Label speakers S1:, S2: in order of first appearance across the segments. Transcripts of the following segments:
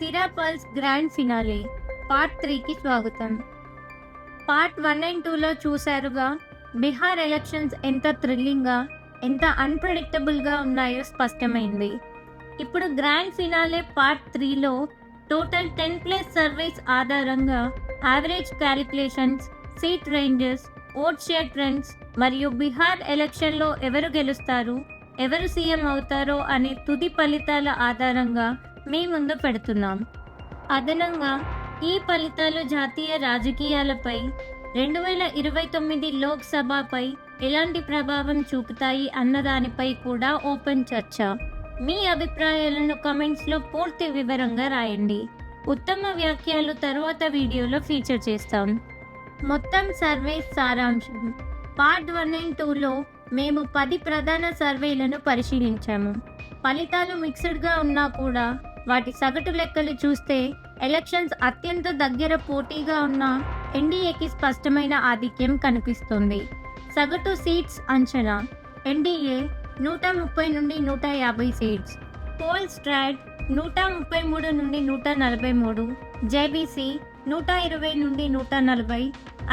S1: తిరాపల్స్ grand finale. Part త్రీకి స్వాగతం. Part one and టూలో చూశారుగా బీహార్ ఎలక్షన్స్ ఎంత థ్రిల్లింగ్గా ఎంత అన్ప్రెడిక్టబుల్గా ఉన్నాయో స్పష్టమైంది. ఇప్పుడు గ్రాండ్ ఫినాలే పార్ట్ త్రీలో టోటల్ టెన్ ప్లస్ సర్వేస్ ఆధారంగా average calculations seat ranges vote share trends మరియు బీహార్ ఎలక్షన్లో ఎవరు గెలుస్తారు ఎవరు సీఎం అవుతారో అనే తుది ఫలితాల ఆధారంగా మీ ముందు పెడుతున్నాం. అదనంగా ఈ ఫలితాలు జాతీయ రాజకీయాలపై రెండు వేల ఇరవై తొమ్మిది లోక్సభపై ఎలాంటి ప్రభావం చూపుతాయి అన్నదానిపై కూడా ఓపెన్ చర్చ. మీ అభిప్రాయాలను కమెంట్స్లో పూర్తి వివరంగా రాయండి. ఉత్తమ వ్యాఖ్యలు తరువాత వీడియోలో ఫీచర్ చేస్తాం. మొత్తం సర్వే సారాంశం. పార్ట్ వన్ అండ్ టూలో మేము పది ప్రధాన సర్వేలను పరిశీలించాము. ఫలితాలు మిక్స్డ్గా ఉన్నా కూడా వాటి సగటు లెక్కలు చూస్తే ఎలక్షన్స్ అత్యంత దగ్గర పోటీగా ఉన్న ఎన్డీఏకి స్పష్టమైన ఆధిక్యం కనిపిస్తుంది. సగటు సీట్స్ అంచనా ఎన్డీఏ నూట ముప్పై నుండి నూట యాభై సీట్స్ పోల్ స్ట్రాడ్ నూట ముప్పై మూడు నుండి నూట నలభై మూడు జేబీసీ నూట ఇరవై నుండి నూట నలభై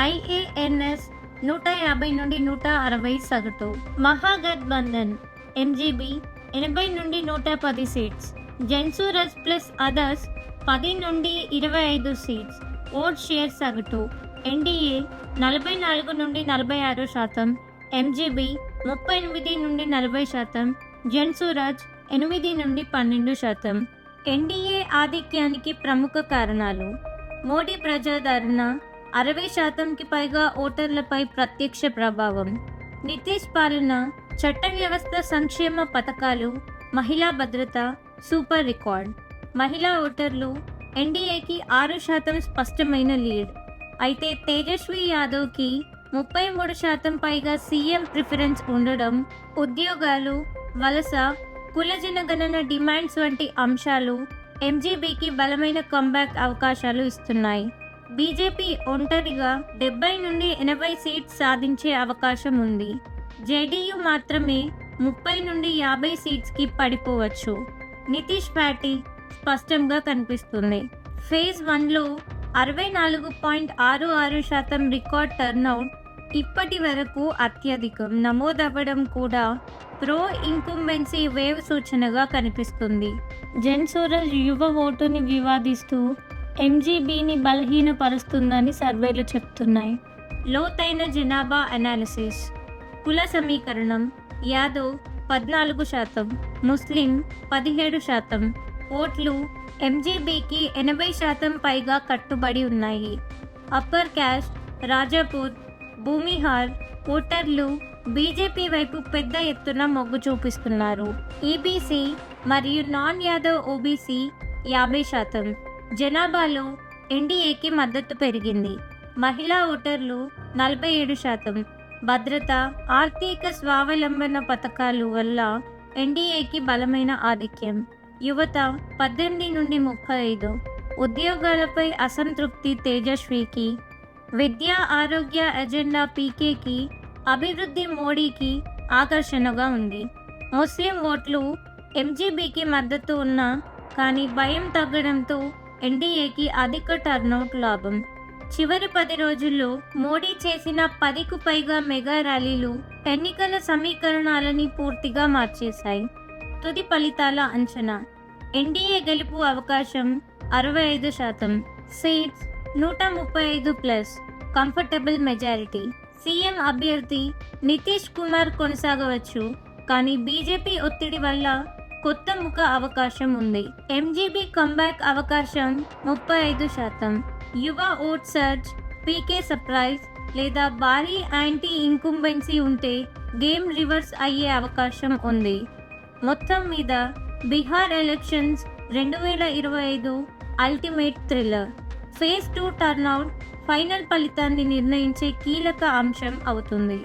S1: ఐఏఎన్ఎస్ నూట యాభై నుండి నూట అరవై సగటు మహాగత్బంధన్ ఎంజీబీ ఎనభై నుండి నూట పది సీట్స్. జెన్సూరస్ ప్లస్ అదర్స్ పది నుండి ఇరవై ఐదు సీట్స్. ఓట్ షేర్ సగటు. ఎన్డీఏ నలభై నాలుగు నుండి నలభై ఆరు శాతం. ఎంజీబీ ముప్పై ఎనిమిది నుండి నలభై శాతం. జన్సూరాజ్ ఎనిమిది నుండి పన్నెండు శాతం. ఎన్డీఏ ఆధిక్యానికి ప్రముఖ కారణాలు. మోడీ ప్రజాదరణ అరవై శాతంకి పైగా ఓటర్లపై ప్రత్యక్ష ప్రభావం. నితీష్ పాలన చట్ట వ్యవస్థ సంక్షేమ పథకాలు మహిళా భద్రత సూపర్ రికార్డ్. మహిళా ఓటర్లు ఎన్డీఏకి ఆరు శాతం స్పష్టమైన లీడ్. అయితే తేజస్వి యాదవ్కి ముప్పై మూడు శాతం పైగా సీఎం ప్రిఫరెన్స్ ఉండడం ఉద్యోగాలు వలస కుల జనగణన డిమాండ్స్ వంటి అంశాలు ఎంజీబీకి బలమైన కంబ్యాక్ అవకాశాలు ఇస్తున్నాయి. బీజేపీ ఒంటరిగా డెబ్బై నుండి ఎనభై సీట్స్ సాధించే అవకాశం ఉంది. జేడీయూ మాత్రమే ముప్పై నుండి యాభై సీట్స్కి పడిపోవచ్చు. నితీష్ పార్టీ స్పష్టంగా కనిపిస్తుంది. ఫేజ్ వన్లో అరవై నాలుగు పాయింట్ ఆరు ఆరు శాతం రికార్డ్ టర్నౌట్ ఇప్పటి వరకు అత్యధికం. నమోదవ్వడం కూడా ప్రో ఇంకుంబెన్సీ వేవ్ సూచనగా కనిపిస్తుంది. జెన్సోరల్ యువ ఓటుని వివాదిస్తూ ఎంజీబీని బలహీనపరుస్తుందని సర్వేలు చెప్తున్నాయి. లోతైన జనాభా అనాలిసిస్. కుల సమీకరణం. యాదవ్ పద్నాలుగు శాతం ముస్లిం పదిహేడు శాతం ఓట్లు ఎంజీబీకి ఎనభై శాతం పైగా కట్టుబడి ఉన్నాయి. అప్పర్ క్యాస్ట్ రాజాపూర్ భూమిహార్ ఓటర్లు బీజేపీ వైపు పెద్ద ఎత్తున మొగ్గు చూపిస్తున్నారు. ఈబీసీ మరియు నాన్ యాదవ్ ఓబీసీ యాభై శాతం జనాభాలో ఎన్డీఏకి మద్దతు పెరిగింది. మహిళా ఓటర్లు నలభై ఏడు శాతం భద్రత ఆర్థిక స్వావలంబన పథకాలు వల్ల ఎన్డీఏకి బలమైన ఆధిక్యం. యువత పద్దెనిమిది నుండి ముప్పై ఐదు. ఉద్యోగాలపై అసంతృప్తి తేజస్వికి విద్యా ఆరోగ్య ఎజెండా పీకేకి అభివృద్ధి మోడీకి ఆకర్షణగా ఉంది. ముస్లిం ఓట్లు ఎంజీబీకి మద్దతు ఉన్నా కానీ భయం తగ్గడంతో ఎన్డీఏకి అధిక టర్నౌట్ లాభం. చివరి పది రోజుల్లో మోడీ చేసిన పదికు పైగా మెగా ర్యాలీలు ఎన్నికల సమీకరణాలని పూర్తిగా మార్చేశాయి. తుది ఫలితాల అంచనా. ఎన్డీఏ గెలుపు అవకాశం అరవై ఐదు శాతం. సీట్స్ నూట ముప్పై ఐదు ప్లస్. Comfortable majority. సీఎం అభ్యర్థి నితీష్ కుమార్ కొనసాగవచ్చు. కానీ బీజేపీ ఒత్తిడి వల్ల కొత్త ముఖ అవకాశం ఉంది. ఎంజీబీ కంబ్యాక్ అవకాశం ముప్పై ఐదు శాతం. యువ ఓట్ సర్చ్ పీకే సర్ప్రైజ్ లేదా భారీ యాంటీ ఇంకుంబెన్సీ ఉంటే గేమ్ రివర్స్ అయ్యే అవకాశం ఉంది. మొత్తం మీద బీహార్ ఎలక్షన్స్ రెండు వేల ఇరవై ఐదు ultimate thriller. Phase two turnout final ఫలితాన్ని నిర్ణయించే కీలక అంశం అవుతుంది.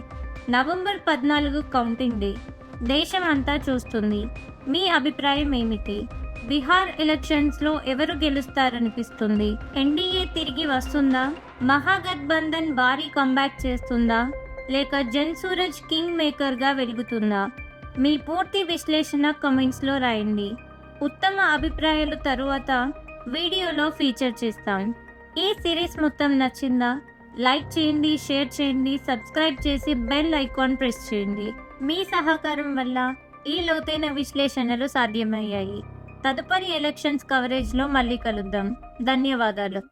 S1: నవంబర్ పద్నాలుగు కౌంటింగ్ డే. దేశం అంతా చూస్తుంది. మీ అభిప్రాయం ఏమిటి? బీహార్ ఎలక్షన్స్లో ఎవరు గెలుస్తారనిపిస్తుంది? ఎన్డీఏ తిరిగి వస్తుందా? మహాగత్బంధన్ భారీ కంబ్యాక్ చేస్తుందా? లేక జన్ సూరజ్ కింగ్ మేకర్గా వెలుగుతుందా? మీ పూర్తి విశ్లేషణ కమెంట్స్లో రాయండి. ఉత్తమ అభిప్రాయాలు తరువాత వీడియోలో ఫీచర్ చేస్తాం. ఈ సిరీస్ మొత్తం నచ్చిందా? లైక్ చేయండి షేర్ చేయండి సబ్స్క్రైబ్ చేసి బెల్ ఐకాన్ ప్రెస్ చేయండి. మీ సహకారం వల్ల ఈ లోతైన విశ్లేషణలు సాధ్యమయ్యాయి. తదుపరి ఎలక్షన్స్ కవరేజ్లో మళ్ళీ కలుద్దాం. ధన్యవాదాలు.